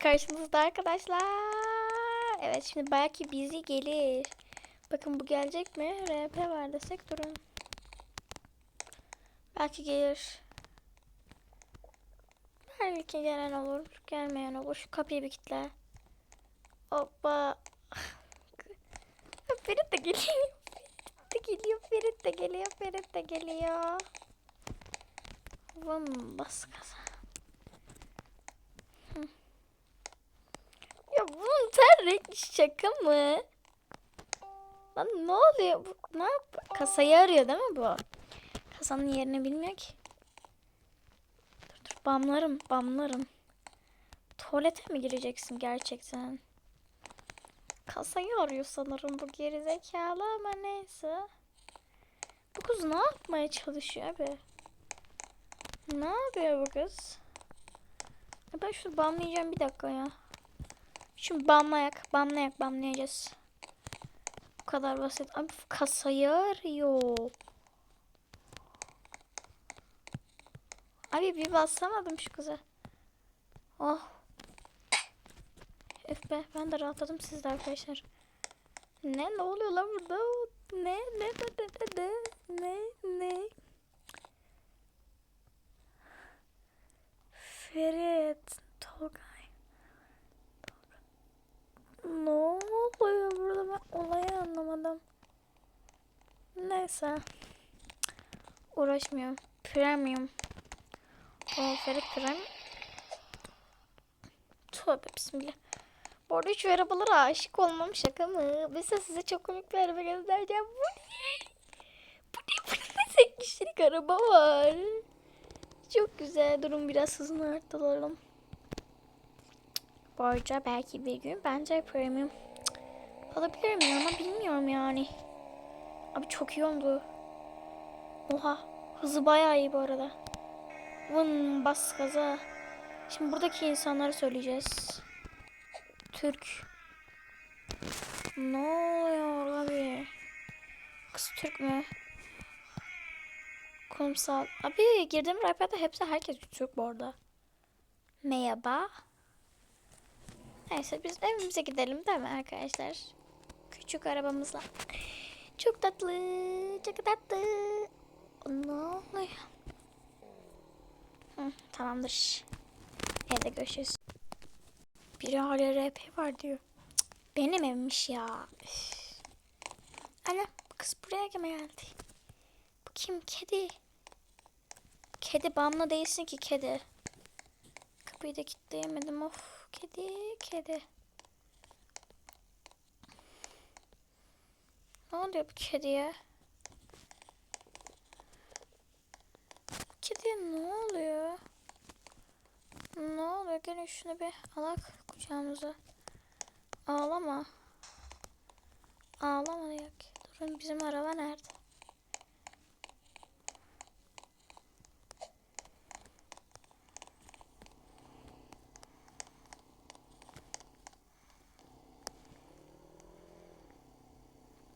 karşınızda arkadaşlar. Evet şimdi belki bizi gelir. Bakın bu gelecek mi? RP var desek durun. Belki gelir. Belki gelen olur. Gelmeyen olur. Şu kapıyı bir kitle. Hoppa. Ferit de geliyor. Ferit de geliyor. Ferit de geliyor. Ferit de geliyor. Vın bas gaza. Hı. Ya bunun ter renk şaka mı? Lan ne oluyor? Bu, ne yap? Kasayı arıyor değil mi bu? Kasanın yerini bilmiyor ki. Dur dur bamlarım bamlarım. Tuvalete mi gireceksin gerçekten? Kasayı arıyor sanırım bu gerizekalı ama neyse. Bu kız ne yapmaya çalışıyor abi? Ne yapıyor bu kız? Ben şunu bamlayacağım bir dakika ya. Şimdi bamlayak, bamlayak, bamlayacağız. Bu kadar basit. Abi kasayı arıyor. Abi bir bassamadım şu kıza. Oh. Öf be ben de rahatladım siz de arkadaşlar. Ne ne oluyor lan burada? Ne ne ne ne ne? Ferit, Tolgay. Ne oluyor burada ben olayı anlamadım. Neyse. Uğraşmıyorum. Premium. O Ferit Premium. Tövbe bismillah. Bu arada hiç arabalara aşık olmam şaka mı? Mesela size çok komik bir araba göstereceğim. Bu ne? Bu ne? Bu ne? 8 kişilik araba var. Çok güzel. Durun biraz hızını arttıralım. Bu arada belki bir gün bence premium alabilirim ama bilmiyorum yani. Abi çok iyi oldu. Oha. Hızı bayağı iyi bu arada. Vın bas gaza. Şimdi buradaki insanlara söyleyeceğiz. Türk. Ne oluyor abi? Kız Türk mü? Kurumsal. Abi girdiğim rapede hepsi herkes Türk bu arada. Merhaba. Neyse biz evimize gidelim değil mi arkadaşlar? Küçük arabamızla. Çok tatlı. Çok tatlı. Oluyor? Hı, tamamdır. Evde görüşürüz. Biri hala RP var diyor. Cık, Benim evmiş ya. Üf. Ana kız buraya mı geldi? Bu kim? Kedi. Kedi bamla değilsin ki kedi. Kapıyı da kilitleyemedim. Of kedi kedi. Ne oluyor bu kediye? Kediye ne oluyor? Ne oluyor? Gelin şunu bir alak kucağımıza. Ağlama. Ağlama ki. Durun bizim araba nerede?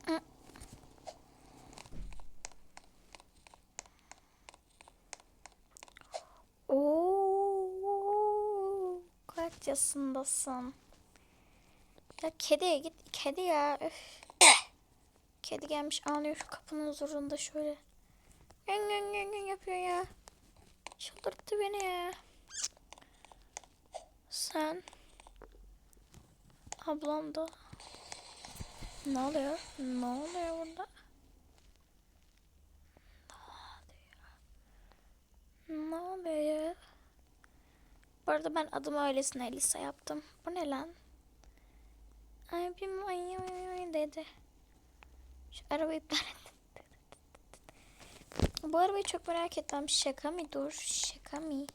Hı. Oo, kaç yaşındasın? Ya kediye git. Kedi ya. Öf. Kedi gelmiş ağlıyor şu kapının huzurunda şöyle. Gön gön gön gön yapıyor ya. Çıldırttı beni ya. Sen. Ablam da. Ne oluyor? Ne oluyor burada? Ne oluyor ya? Bu arada ben adımı öylesine Elisa yaptım. Bu ne lan? Ay bir manyak dedi. Şu arabayı. Bu arabayı çok merak etmem. Şaka mı? Dur. Şaka mı?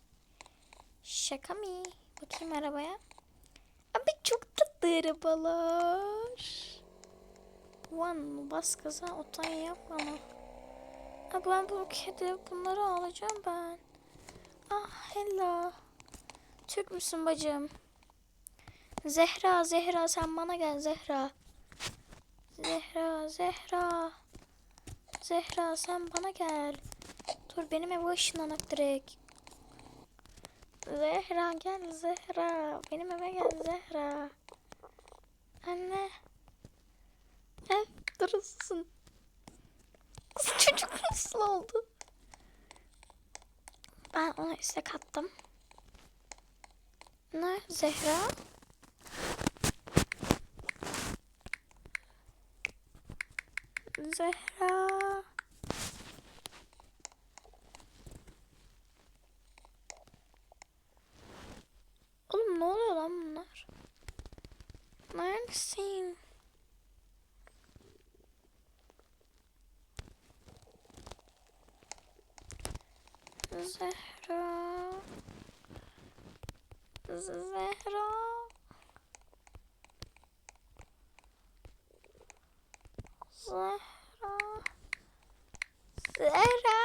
Şaka mı? Bakayım arabaya. Abi çok tatlı arabalar. One bas gaza otan yap bana. Abi ben bu kedi bunları alacağım ben. Ah hello. Türk müsün bacım? Zehra Zehra sen bana gel Zehra. Zehra Zehra. Zehra sen bana gel. Dur benim eve ışınlanak direkt. Zehra gel Zehra. Benim eve gel Zehra. Anne. Ev durulsun. Çocuk nasıl oldu? Ben ona istek attım. Ne Zehra? Zehra. Oğlum ne oluyor lan bunlar? Neredesin? Zehra. Zehra. Zehra. Zehra.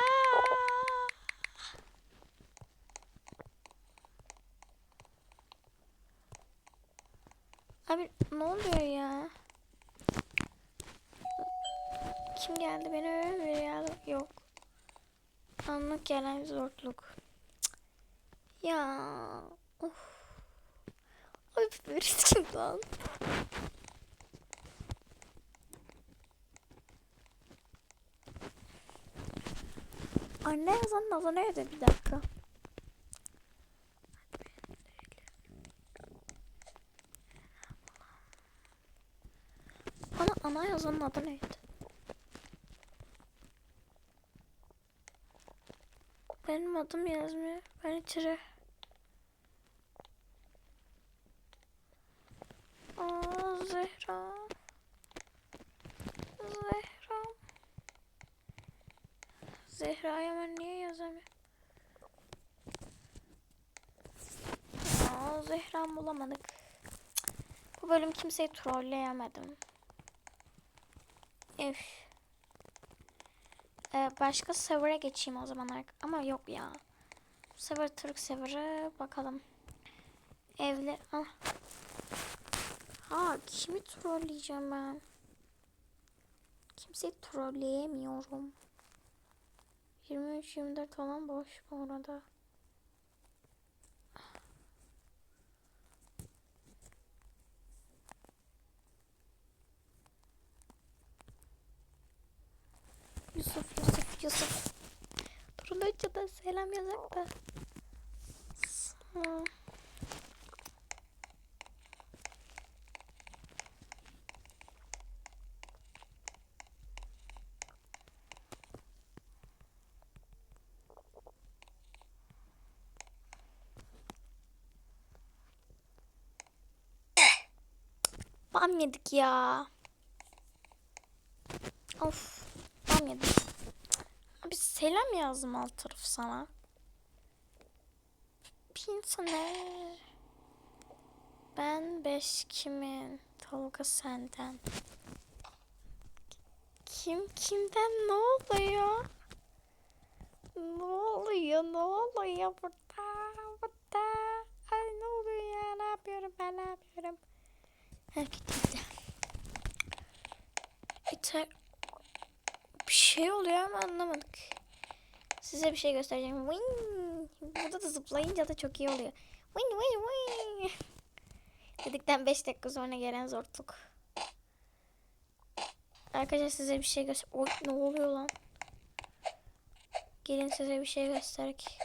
Abi ne oluyor ya? Kim geldi beni öyle bir yok. Anlık gelen zorluk. Cık. Ya. Of. Ay lan? Anne yazan Nazan nerede bir dakika. Bana ana yazanın adı neydi? Benim adım yazmıyor. Ben içeri. Aa Zehra. Zehra. Zehra'ya ben niye yazamıyorum? Aa Zehra bulamadık. Bu bölüm kimseyi trolleyemedim. Üf. Ee, başka server'a geçeyim o zaman. Ama yok ya. Bu Türk server'ı bakalım. Evli... Ah. Ha kimi trolleyeceğim ben? Kimseyi trolleyemiyorum. 23-24 falan boş bu arada. Yusuf, Yusuf, Yusuf. Durun önce de selam yazak da. Sa- Bam yedik ya. Of. Bam yedik. Abi selam yazdım alt taraf sana. Pinsa ne? Ben beş kimin? Tolga senden. Kim kimden ne oluyor? Ne oluyor? Ne oluyor burada? Burada. Ay ne oluyor ya? Ne yapıyorum ben? Ne yapıyorum? Gitti. Yeter. Bir şey oluyor ama anlamadık. Size bir şey göstereceğim. Wing. Burada da zıplayınca da çok iyi oluyor. Wing wing wing. Dedikten 5 dakika sonra gelen zorluk. Arkadaşlar size bir şey göster. Oy ne oluyor lan? Gelin size bir şey gösterek.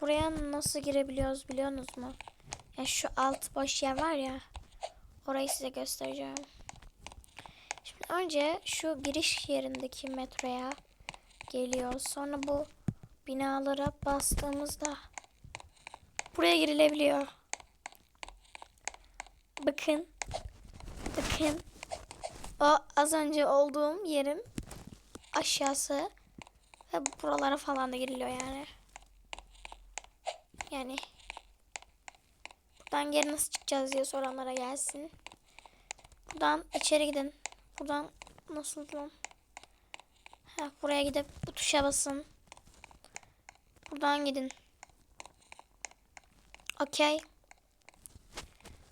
Buraya nasıl girebiliyoruz biliyorsunuz mu? Ya şu alt boş yer var ya. Orayı size göstereceğim. Şimdi önce şu giriş yerindeki metroya geliyoruz. Sonra bu binalara bastığımızda buraya girilebiliyor. Bakın. Bakın. O az önce olduğum yerin aşağısı ve buralara falan da giriliyor yani. Yani buradan geri nasıl çıkacağız diye soranlara gelsin. Buradan içeri gidin. Buradan nasıl lan? Ha, buraya gidip bu tuşa basın. Buradan gidin. Okey.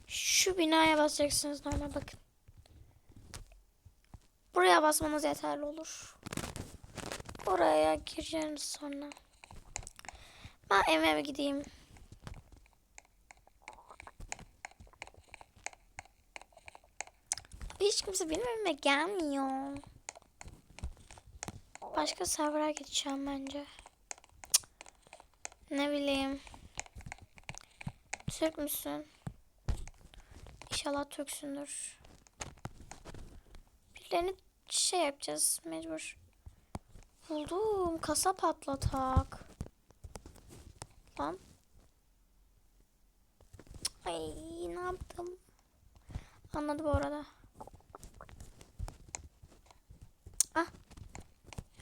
Şu binaya basacaksınız normal bakın. Buraya basmanız yeterli olur. Oraya gireceğiniz sonra. Ben evime gideyim. Hiç kimse benim evime gelmiyor. Başka server'a geçeceğim bence. Ne bileyim. Türk müsün? İnşallah Türksündür. Birilerini şey yapacağız mecbur. Buldum. Kasa patlatak. Lan. Ay ne yaptım? Anladı bu arada. Cık, Ah.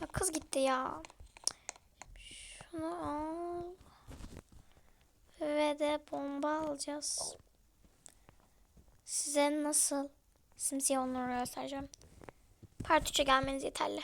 Ya kız gitti ya. Şunu al. Ve de bomba alacağız. Size nasıl simsiyah onları göstereceğim. Part 3'e gelmeniz yeterli.